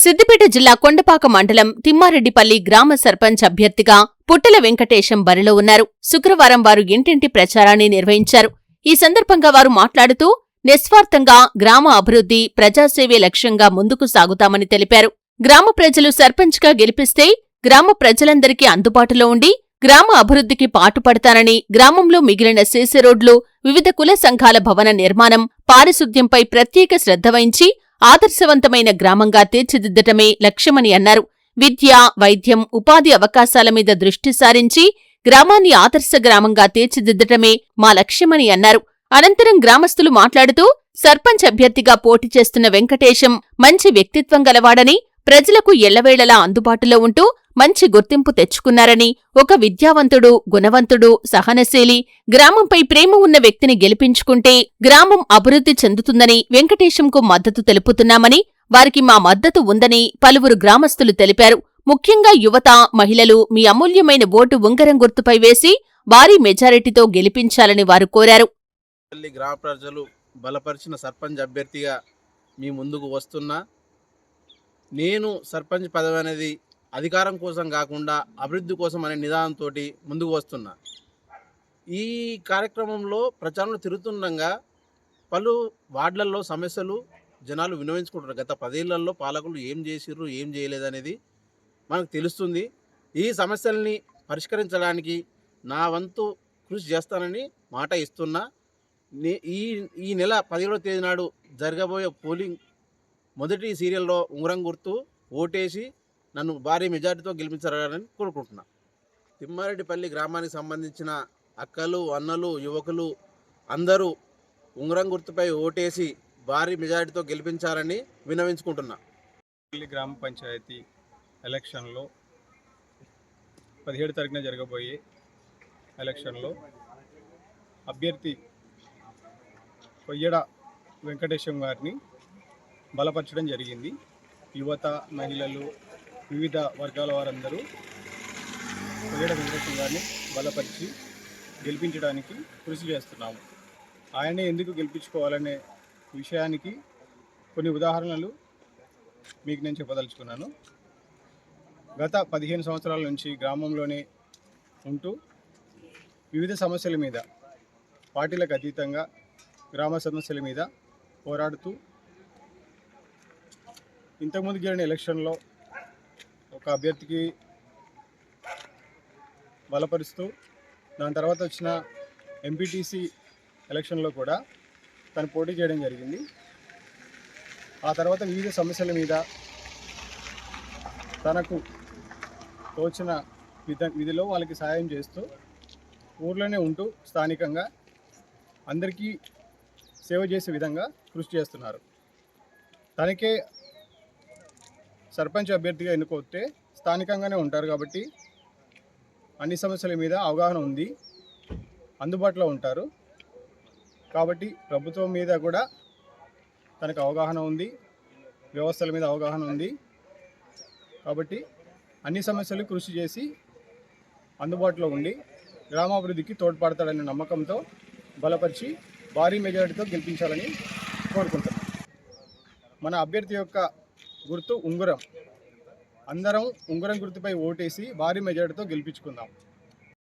సిద్దిపేట జిల్లా కొండపాక మండలం తిమ్మారెడ్డిపల్లి గ్రామ సర్పంచ్ అభ్యర్థిగా పుట్టల వెంకటేశం బరిలో ఉన్నారు. శుక్రవారం వారు ఇంటింటి ప్రచారాన్ని నిర్వహించారు. ఈ సందర్భంగా వారు మాట్లాడుతూ నిస్వార్థంగా గ్రామ అభివృద్ధి ప్రజాసేవే లక్ష్యంగా ముందుకు సాగుతామని తెలిపారు. గ్రామ ప్రజలు సర్పంచ్గా గెలిపిస్తే గ్రామ ప్రజలందరికీ అందుబాటులో ఉండి గ్రామ అభివృద్ధికి పాటుపడతానని గ్రామంలో మిగిలిన సీసీ రోడ్లు వివిధ కుల సంఘాల భవన నిర్మాణం పారిశుద్ధ్యంపై ప్రత్యేక శ్రద్ధ వహించి ఆదర్శవంతమైన గ్రామంగా తీర్చిదిద్దటమే లక్ష్యమని అన్నారు. విద్య వైద్యం ఉపాధి అవకాశాల మీద దృష్టి సారించి గ్రామాన్ని ఆదర్శ గ్రామంగా తీర్చిదిద్దటమే మా లక్ష్యమని అన్నారు. అనంతరం గ్రామస్తులు మాట్లాడుతూ సర్పంచ్ అభ్యర్థిగా పోటీ చేస్తున్న వెంకటేశం మంచి వ్యక్తిత్వం గలవాడని ప్రజలకు ఎల్లవేళలా అందుబాటులో ఉంటూ మంచి గుర్తింపు తెచ్చుకున్నారని ఒక విద్యావంతుడు గుణవంతుడు సహనశీలి గ్రామంపై ప్రేమ ఉన్న వ్యక్తిని గెలిపించుకుంటే గ్రామం అభివృద్ధి చెందుతుందని వెంకటేశంకు మద్దతు తెలుపుతున్నామని వారికి మా మద్దతు ఉందని పలువురు గ్రామస్తులు తెలిపారు. ముఖ్యంగా యువత మహిళలు మీ అమూల్యమైన ఓటు ఉంగరం గుర్తుపై వేసి భారీ మెజారిటీతో గెలిపించాలని వారు కోరారు. గ్రామ ప్రజలు బలపరిచిన సర్పంచ్ అభ్యర్థిగా మీ ముందుకు వస్తున్నా నేను సర్పంచ్ పదవి అనేది అధికారం కోసం కాకుండా అభివృద్ధి కోసం అనే నిదానంతో ముందుకు వస్తున్నా. ఈ కార్యక్రమంలో ప్రచారంలో తిరుగుతుండగా పలు వార్డులలో సమస్యలు జనాలు వినవించుకుంటారు గత పదేళ్ళలో పాలకులు ఏం చేసిర్రు ఏం చేయలేదనేది మనకు తెలుస్తుంది. ఈ సమస్యల్ని పరిష్కరించడానికి నా వంతు కృషి చేస్తానని మాట ఇస్తున్నా. ఈ ఈ నెల పదిహేడవ తేదీ నాడు జరగబోయే పోలింగ్ మొదటి సీరియల్లో ఉంగరం గుర్తు ఓటేసి నన్ను భారీ మెజార్టీతో గెలిపించాలని కోరుకుంటున్నా. తిమ్మారెడ్డిపల్లి గ్రామానికి సంబంధించిన అక్కలు అన్నలు యువకులు అందరూ ఉంగరం గుర్తుపై ఓటేసి భారీ మెజార్టీతో గెలిపించాలని వినవించుకుంటున్నా. పల్లి గ్రామ పంచాయతీ ఎలక్షన్లో పదిహేడు తారీఖున జరగబోయే ఎలక్షన్లో అభ్యర్థి కొయ్యడ వెంకటేశం గారిని బలపరచడం జరిగింది. యువత మహిళలు వివిధ వర్గాల వారందరూ కొయ్యడ వెంకటేశ్వర గారిని బలపరిచి గెలిపించడానికి కృషి చేస్తున్నాము. ఆయనే ఎందుకు గెలిపించుకోవాలనే విషయానికి కొన్ని ఉదాహరణలు మీకు నేను చెప్పదలుచుకున్నాను. గత పదిహేను సంవత్సరాల నుంచి గ్రామంలోనే ఉంటూ వివిధ సమస్యల మీద పార్టీలకు అతీతంగా గ్రామ సమస్యల మీద పోరాడుతూ ఇంతకుముందు జరిగిన ఎలక్షన్లో ఒక అభ్యర్థికి బలపరుస్తూ దాని తర్వాత వచ్చిన ఎంపీటీసీ ఎలక్షన్లో కూడా తను పోటీ చేయడం జరిగింది. ఆ తర్వాత వివిధ సమస్యల మీద తనకు తోచిన విధ విధిలో వాళ్ళకి సహాయం చేస్తూ ఊర్లోనే ఉంటూ స్థానికంగా అందరికీ సేవ చేసే విధంగా కృషి చేస్తున్నారు. తనకే సర్పంచ్ అభ్యర్థిగా ఎన్నుకోతే స్థానికంగానే ఉంటారు కాబట్టి అన్ని సమస్యల మీద అవగాహన ఉంది. అందుబాటులో ఉంటారు. కాబట్టి ప్రభుత్వం మీద కూడా తనకు అవగాహన ఉంది. వ్యవస్థల మీద అవగాహన ఉంది. కాబట్టి అన్ని సమస్యలు కృషి చేసి అందుబాటులో ఉండి గ్రామాభివృద్ధికి తోడ్పడతాడనే నమ్మకంతో బలపరిచి భారీ మెజారిటీతో గెలిపించాలని కోరుకుంటున్నాం. మన అభ్యర్థి యొక్క గుర్తు ఉంగరం. అందరం ఉంగరం గుర్తుపై ఓటేసి భారీ మెజార్టీతో గెలిపించుకుందాం.